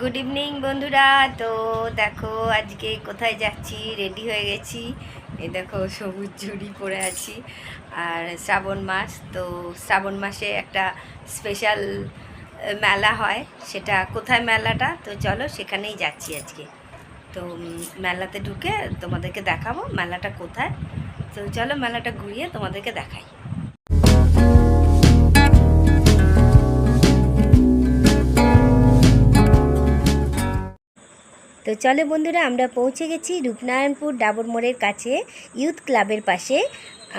Good evening বন্ধুরা। তো দেখো, আজকে কোথায় যাচ্ছি? রেডি হয়ে গেছি। এই দেখো, সবুজ ঝুড়ি পরে আছি। আর শ্রাবণ মাস, তো শ্রাবণ মাসে একটা স্পেশাল মেলা হয়। সেটা কোথায় মেলাটা? তো চলো, সেখানেই যাচ্ছি আজকে। তো মেলাতে ঢুকে তোমাদেরকে দেখাবো মেলাটা কোথায়। তো চলো, মেলাটা ঘুরিয়ে তোমাদেরকে দেখাই। তো চলো বন্ধুরা আমরা পৌঁছে গেছি রূপনারায়ণপুর ডাবর মোড়ের কাছে ইউথ ক্লাবের পাশে।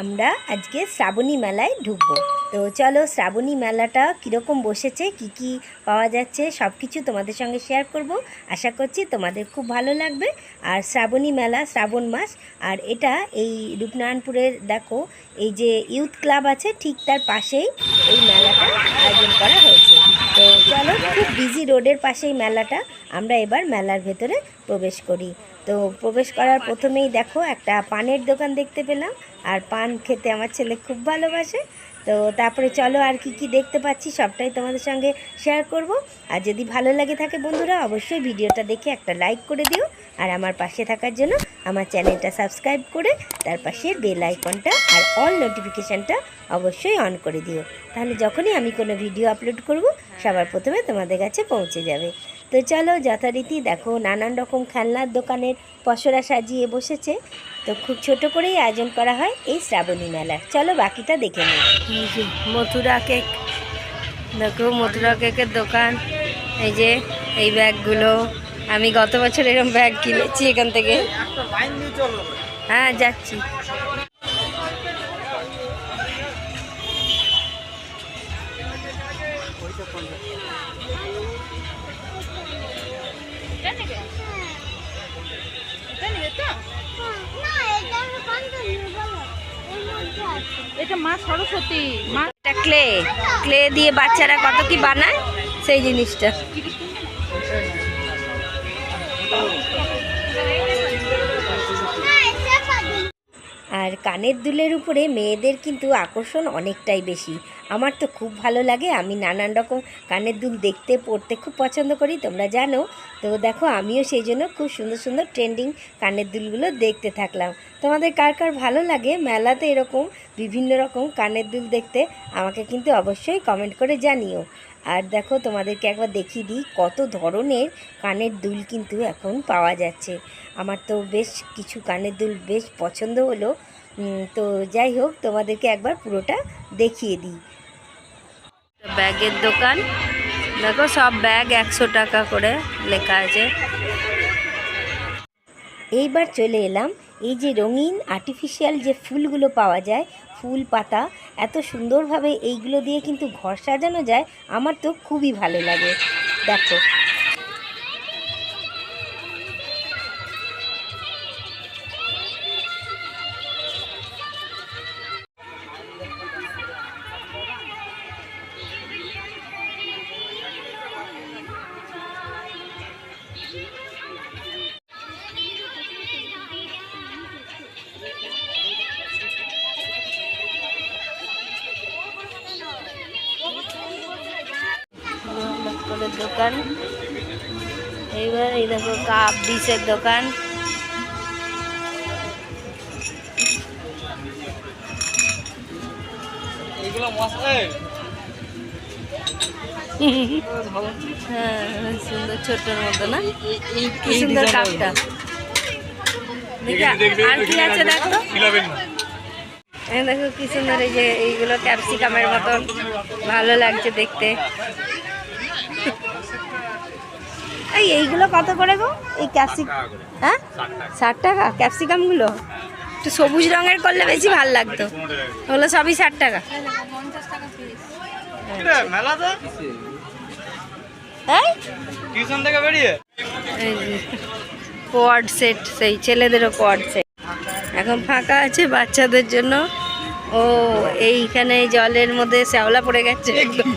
আমরা আজকে শ্রাবণী মেলায় ঢুকবো। তো চলো শ্রাবণী মেলাটা কীরকম বসেছে, কি কি পাওয়া যাচ্ছে সব কিছু তোমাদের সঙ্গে শেয়ার করব। আশা করছি তোমাদের খুব ভালো লাগবে। আর শ্রাবণী মেলা, শ্রাবণ মাস, আর এটা এই রূপনারায়ণপুরের, দেখো, এই যে ইউথ ক্লাব আছে, ঠিক তার পাশেই এই মেলাটা আয়োজন করা হয়েছে। তো চলো, খুব বিজি রোডের পাশেই মেলাটা। আমরা এবার মেলার ভেতরে প্রবেশ করি। তো প্রবেশ করার প্রথমেই দেখো একটা পানের দোকান দেখতে পেলাম। আর পান খেতে আমার ছেলে খুব ভালোবাসে। তো তারপরে চলো আর কি কি দেখতে পাচ্ছি সবটাই তোমাদের সঙ্গে শেয়ার করব। আর যদি ভালো লাগে থাকে বন্ধুরা, অবশ্যই ভিডিওটা দেখে একটা লাইক করে দিও। আর আমার পাশে থাকার জন্য আমার চ্যানেলটা সাবস্ক্রাইব করে তার পাশে বেল আইকনটা আর অল নোটিফিকেশানটা অবশ্যই অন করে দিও। তাহলে যখনই আমি কোনো ভিডিও আপলোড করব, সবার প্রথমে তোমাদের কাছে পৌঁছে যাবে। তো চলো যথারীতি দেখো নানান রকম খেলনার দোকানের পসরা সাজিয়ে বসেছে। তো খুব ছোট করেই আয়োজন করা হয় এই শ্রাবণী মেলা। চলো বাকিটা দেখে নিই। মথুরা কেক। দেখো মথুরা কেকের দোকান। এই যে এই ব্যাগগুলো। আমি গত বছর এরকম ব্যাগ কিনেছি এখান থেকে। হ্যাঁ যাচ্ছি। এটা মা সরস্বতী। মা ক্লে। ক্লে দিয়ে বাচ্চারা কত কি বানায়? সেই জিনিসটা। আর কানের দুলের উপরে মেয়েদের কিন্তু আকর্ষণ অনেকটাই বেশি। আমার তো খুব ভালো লাগে, আমি নানান রকম কানের দুল দেখতে পড়তে খুব পছন্দ করি, তোমরা জানো। তো দেখো, আমিও সেই জন্য খুব সুন্দর সুন্দর ট্রেন্ডিং কানের দুলগুলো দেখতে থাকলাম। তোমাদের কার কার ভালো লাগে, মেলাতে এরকম বিভিন্ন রকম কানের দুল দেখতে, আমাকে কিন্তু অবশ্যই কমেন্ট করে জানিও। আর দেখো, তোমাদেরকে একবার দেখিয়ে দিই, কত ধরনের কানের দুল কিন্তু এখন পাওয়া যাচ্ছে। আমার তো বেশ কিছু কানের দুল বেশ পছন্দ হলো। তো যাই হোক তোমাদেরকে একবার পুরোটা দেখিয়ে দিই। ব্যাগের দোকান। দেখো সব ব্যাগ একশো টাকা করে লেখা আছে। এইবার চলে এলাম। এই যে রঙিন আর্টিফিশিয়াল যে ফুলগুলো পাওয়া যায় ফুল পাতা এত সুন্দরভাবে এইগুলো দিয়ে কিন্তু ঘর সাজানো যায় আমার তো খুবই ভালো লাগে। দেখো দোকান। এইবার এই দেখো কাপ ডিশের দোকান। হ্যাঁ সুন্দর ছোট্টর মতো না? কি সুন্দর কাপটা। দেখি আর কি আছে দেখো কি সুন্দর এই যে এইগুলো ক্যাপসিকামের মতন। ভালো লাগছে দেখতে। এই এইগুলো কত করে গো? এই ক্যাপসিক হ্যাঁ? ষাট টাকা। ক্যাপসিকামগুলো? একটু সবুজ রঙের করলে বেশি ভালো লাগতো। ওগুলো সবই ষাট টাকা। কোয়াড সেট সেই ছেলেদেরও কোয়াড সেট এখন ফাঁকা আছে বাচ্চাদের জন্য। ও এইখানে জলের মধ্যে শ্যাওলা পড়ে গেছে। করেনি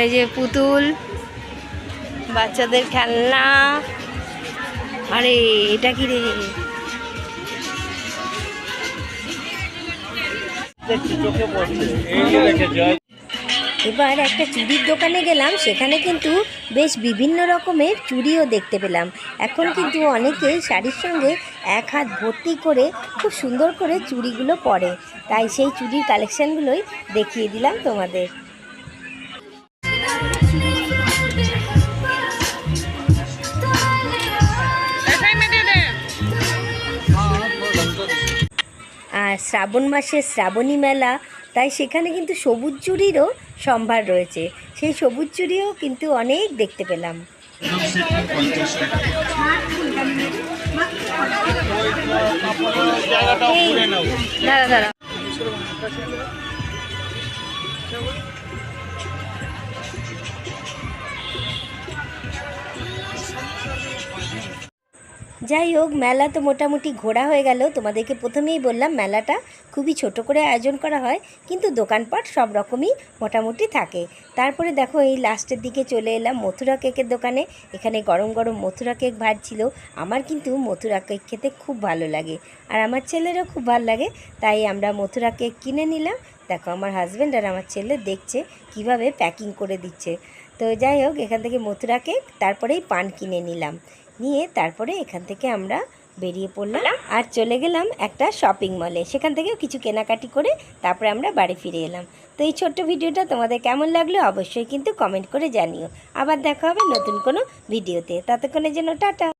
এই যে পুতুল বাচ্চাদের খেলনা। আরে এটা কি রে? চোখে পড়ছে। এই এবার একটা চুড়ির দোকানে গেলাম, সেখানে কিন্তু বেশ বিভিন্ন রকমের চুড়িও দেখতে পেলাম। এখন কিন্তু অনেকে শাড়ির সঙ্গে এক হাত ভর্তি করে খুব সুন্দর করে চুড়িগুলো পরে। তাই সেই চুড়ির কালেকশানগুলোই দেখিয়ে দিলাম তোমাদের। শ্রাবণ মাসে শ্রাবণী মেলা, তাই সেখানে কিন্তু সবুজ চুরিরও সম্ভার রয়েছে। সেই সবুজ চুরিও কিন্তু অনেক দেখতে পেলাম। দাঁড়া দাঁড়া। যাই হোক, মেলা তো মোটামুটি ঘোরা হয়ে গেল। তোমাদেরকে প্রথমেই বললাম, মেলাটা খুবই ছোট করে আয়োজন করা হয়, কিন্তু দোকানপাট সব রকমই মোটামুটি থাকে। তারপরে দেখো, এই লাস্টের দিকে চলে এলাম মথুরা কেকের দোকানে। এখানে গরম গরম মথুরা কেক ভাজছিল আমার কিন্তু মথুরা কেক খেতে খুব ভালো লাগে। আর আমার ছেলেরও খুব ভালো লাগে, তাই আমরা মথুরা কেক কিনে নিলাম। দেখো, আমার হাজব্যান্ড আর আমার ছেলে দেখছে কীভাবে প্যাকিং করে দিচ্ছে। তো যাই হোক, এখান থেকে মথুরা কেক, তারপরেই পান কিনে নিলাম। নিয়ে তারপরে এখান থেকে আমরা বেরিয়ে পড়লাম আর চলে গেলাম একটা শপিং মলে সেখান থেকেও কিছু কেনাকাটি করে তারপরে আমরা বাড়ি ফিরে এলাম। তো এই ছোট্ট ভিডিওটা তোমাদের কেমন লাগল অবশ্যই কিন্তু কমেন্ট করে জানিও। আবার দেখা হবে নতুন কোনো ভিডিওতে। ততক্ষণের জন্য টাটা!